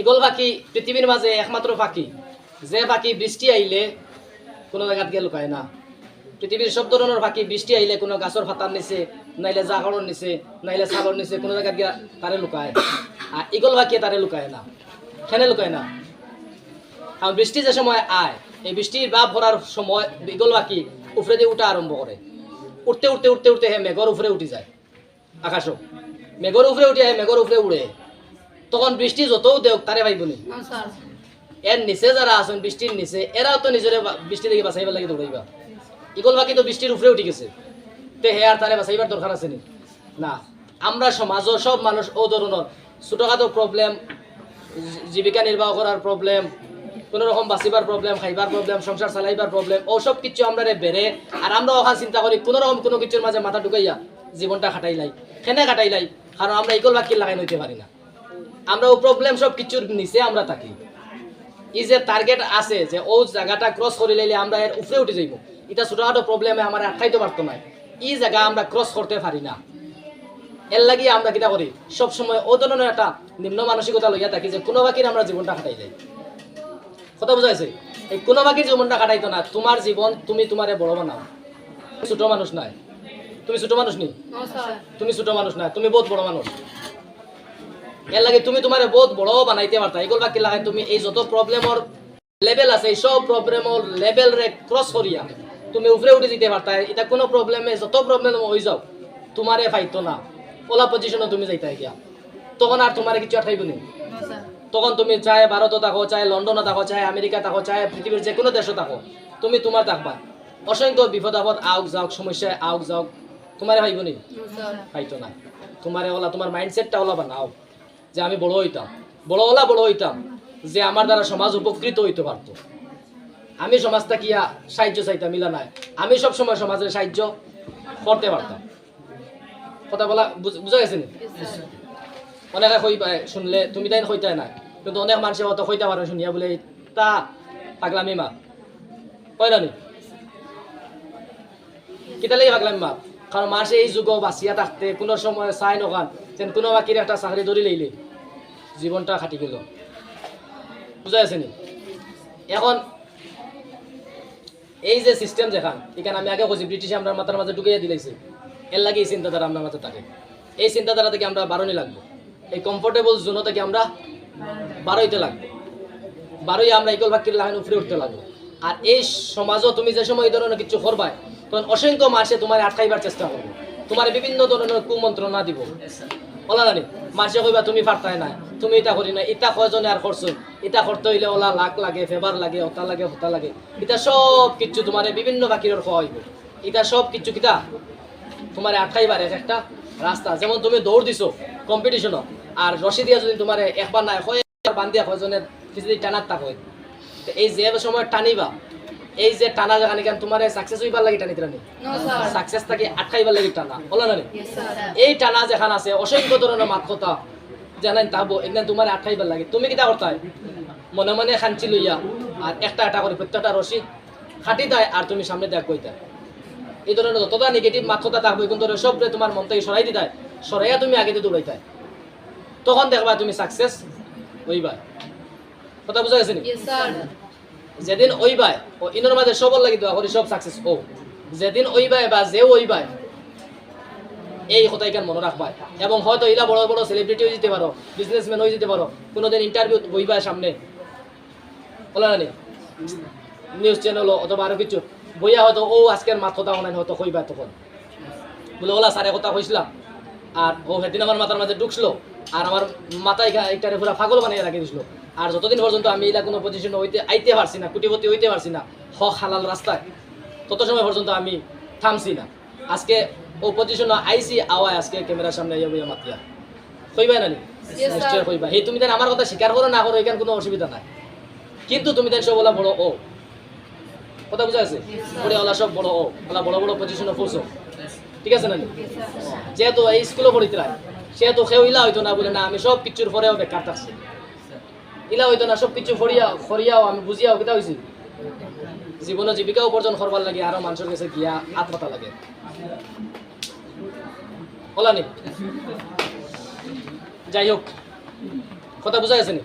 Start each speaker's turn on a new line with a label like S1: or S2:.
S1: Eagle পাখি পৃথিবীর মাঝে একমাত্র পাখি যে পাখি বৃষ্টি আইলে কোনো জায়গাত গিয়ে লুকায় না। পৃথিবীর সব ধরনের পাখি বৃষ্টি আইলে কোনো গাছর ফাতার নিচে, নাইলে জাগরর নিচে, নাইলে ছাগর নিচে কোনো জায়গাত গিয়া তারে লুকায়। আর ইগল পাখি তারে লুকায় না। কেন লুকায় না? কারণ বৃষ্টি যে সময় আয়, এই বৃষ্টির বাপ ভরার সময় ইগল পাখি উপরে দিয়ে উঠা আরম্ভ করে উঠতে উঠতে উঠতে উঠতে হে মেঘর উপরে উঠি যায়। আকাশও মেঘর উপরে উঠে আহে মেঘর উপরে উড়ে তখন বৃষ্টি যতও দেওক তারে ভাইব নি। এর নিচে যারা আছেন বৃষ্টির নিচে এরাও তো নিজের বৃষ্টি থেকে বাঁচাইবার লাগে দৌড়াইবা ইগল বাকি তো বৃষ্টির উপরে উঠে গেছে। তে হে আর তারে বাঁচাইবার দরকার আছে না? আমরা সমাজও সব মানুষ ও ধরনের ছোটখাটো প্রবলেম জীবিকা নির্বাহ করার প্রবলেম কোনো রকম বাঁচিবার প্রবলেম খাইবার প্রবলেম সংসার চালাইবার প্রবলেম ও সব কিছু আমরা বেড়ে আর আমরা ওখান চিন্তা করি কোনো রকম কোনো কিছুর মাঝে মাথা ঢুকাইয়া জীবনটা খাটাইলাই কেনে খাটাইলাই কারণ আমরা ইগল বাকি লাগাই নইতে পারি না। আমরা ও প্রবলেম সব কিছুর নিচে আমরা থাকি। ই যে টার্গেট আছে যে ও জায়গাটা ক্রস করে লাইলে আমরা এর উপরে উঠে যাইব। এটা ছোটখাটো প্রবলেমে আমার আটকাইতে পারতো না। ই জায়গা আমরা ক্রস করতে পারি না। এর লাগি আমরা কিটা করি? সব সময় ও ধরনের একটা নিম্ন মানসিকতা লইয়া থাকি যে কোনো বাকির আমরা জীবনটা কাটাই যাই। কথা বুঝাইছে এই কোনো বাকির জীবনটা কাটাইতো না। তোমার জীবন তুমি তোমারে বড় বানাও। ছোট মানুষ নাই। তুমি ছোট মানুষ নি? তুমি ছোট মানুষ না তুমি বহুত বড় মানুষ। এর লাগে তুমি তোমার বহুত বড় বানাইতে পারতা। এগুলো বাকি লাগাই তুমি এই যত প্রবলেমর লেভেল আছে এই সব প্রবলেমর লেভেল রে ক্রস করিয়া তুমি উপরে উঠে দিতে পারতা। এটা কোনো প্রবলেমে যত প্রবলেম হয়ে যাও তোমারে ফাইতো না। ওলা পজিশনে তুমি যাইতা গিয়া তখন আর তোমার কিছু আঠাইব নি তখন তুমি চাই ভারতও থাকো চাই লন্ডনে থাকো চাই আমেরিকা থাকো চাই পৃথিবীর যে কোনো দেশে থাকো তুমি তোমার থাকবা। অসংখ্য বিপদ আপদ আউক যাওক সমস্যায় আউক যাওক তোমারে ভাইব নি পাইতো না। তোমার ওলা তোমার মাইন্ডসেটটা ওলা বানাও যে আমি বড় হইতাম। বড় ওলা বড় হইতাম যে আমার দ্বারা সমাজ উপকৃত হইতে পারত। আমি সমাজটা কিয়া সাহায্য চাইতাম, মিলা নাই। আমি সব সময় সমাজের সাহায্য করতে পারতাম। কথা বলা বুঝ- গেছে অনেকে পায়, শুনলে তুমি তাই কইতাই না কিন্তু অনেক মানুষে অত কইতে পারে, শুনিয়া বলে, তা পাগলামি মা কয় না নি? কিতা লাগে পাগলামি মা কারণ মাসে এই যুগ বাঁচিয়া থাকতে কোনো সময় চাই নখান যেন কোনো বাকির একটা চাকরি ধরি লইলে। জীবনটা খাটি গেল। বুঝা আছে নি? এখন, এই যে সিস্টেম যেখান এখানে আমি আগে কইছি ব্রিটিশ আমরা মাথার মাঝে ঢুকিয়ে দিলাইছে এর লাগে এই চিন্তাধারা আমরা মাঝে থাকে। এই চিন্তাধারা থেকে আমরা বারোনি লাগবো। এই কমফোর্টেবল জোন থেকে আমরা বারোইতে লাগবো। বারোই আমরা ইকল বাক্যের লাইন উপরে উঠতে লাগবো। আর এই সমাজও তুমি যে সময় এই ধরনের কিছু করবাই তখন অসংখ্য মাসে তোমার আটকাইবার চেষ্টা করব। তোমার বিভিন্ন ধরনের কুমন্ত্রণা দিব। ওলা নানি মাসে কইবা তুমি পারতাই না তুমি এটা করি না এটা কয়জনে আর করছ? এটা করতে হইলে ওলা লাখ লাগে ফেভার লাগে হতা লাগে হতা লাগে। এটা সব কিছু তোমার বিভিন্ন বাকির খাওয়া হইব এটা সব কিছু কিতা? তোমার আটকাইবার এক একটা রাস্তা। যেমন তুমি দৌড় দিছো কম্পিটিশনও আর রশি দিয়া যদি তোমার একবার নাই হয় বান্ধিয়া কয়জনের যদি টানার তাক হয়। এই যে সময় টানিবা এই যে টানা জায়গা নিকান তোমার সাকসেস হইবার লাগে টানিতে রানি? সাকসেস থাকে আটকাইবার লাগে টানা বলা না এই টানা যেখান আছে অসংখ্য ধরনের মাত কথা জানেন তাবো এখানে তোমার আটকাইবার লাগে। তুমি কিটা করতাই মনে মনে খাঞ্চি লইয়া আর একটা একটা করে প্রত্যেকটা রশি খাটি দেয় আর তুমি সামনে দেখ কইতা এই ধরনের যতটা নেগেটিভ মাত্রতা থাকবে কিন্তু সবরে তোমার মন থেকে সরাই দিতাই সরাইয়া তুমি আগে দিয়ে দৌড়াইতাই তখন দেখবা তুমি সাকসেস হইবা। কথা বুঝা গেছে নি? যেদিন ওইবাই, ও ইনোর মাঝে সবল লাগি দোয়া করি, সব সাকসেস ও যেদিন ওইবাই বা যে ওইবাই, এই কথাই কেন মনে রাখবাই? এবং হয়তো এরা বড় বড় সেলিব্রিটি হয়ে যেতে পারো বিজনেসম্যান হয়ে যেতে পারো, কোনোদিন ইন্টারভিউ বইবাই সামনে। বলা না নিউজ চ্যানেল অথবা আরও কিছু। বইয়া হয়তো, ও, আজকের মাথা অনলাইন হয়তো কইবা তখন। বলে, ওলা সারে কথা কইছিলাম। আর ও সেদিন আমার মাথার মাঝে ঢুকছিল, আর আমার মাথায় একটা পুরা পাগল বানিয়ে রাখি দিছিল। আর যতদিন পর্যন্ত আমি এলা কোনো পজিশনে হইতে আইতে পারছি না কুটিপতি হইতে পারছি না হক হালাল রাস্তায় তত সময় পর্যন্ত আমি থামছি না। আজকে ও পজিশনে আইসি আওয়ায় আজকে ক্যামেরার সামনে আইয়া বইয়া মাতিয়া। কইবা না. নিশ্চয় কইবা এই তুমি দেন আমার কথা স্বীকার করো না করো এখানে কোনো অসুবিধা নাই। কিন্তু তুমি দেন সব বলা বড় ও। কথা বুঝা আছে ওরে ওলা সব বড় ও। ওলা বড় বড় পজিশনে পৌঁছো ঠিক আছে না? যেহেতু এই স্কুলে পড়িতে সেহেতু সেও ইলা হইতো না বলে না আমি সব কিছুর পরেও বেকার থাকছি। ইলা হইতো না, সব কিছু ফরিয়া, ফরিয়াও, আমি বুঝিয়াও কিতা হয়েছি জীবনে জীবিকা উপার্জন করবার লাগে আরও মানুষের কাছে গিয়া আত্মতা লাগে। বলানি যাই হোক কথা বুঝা গেছে নি?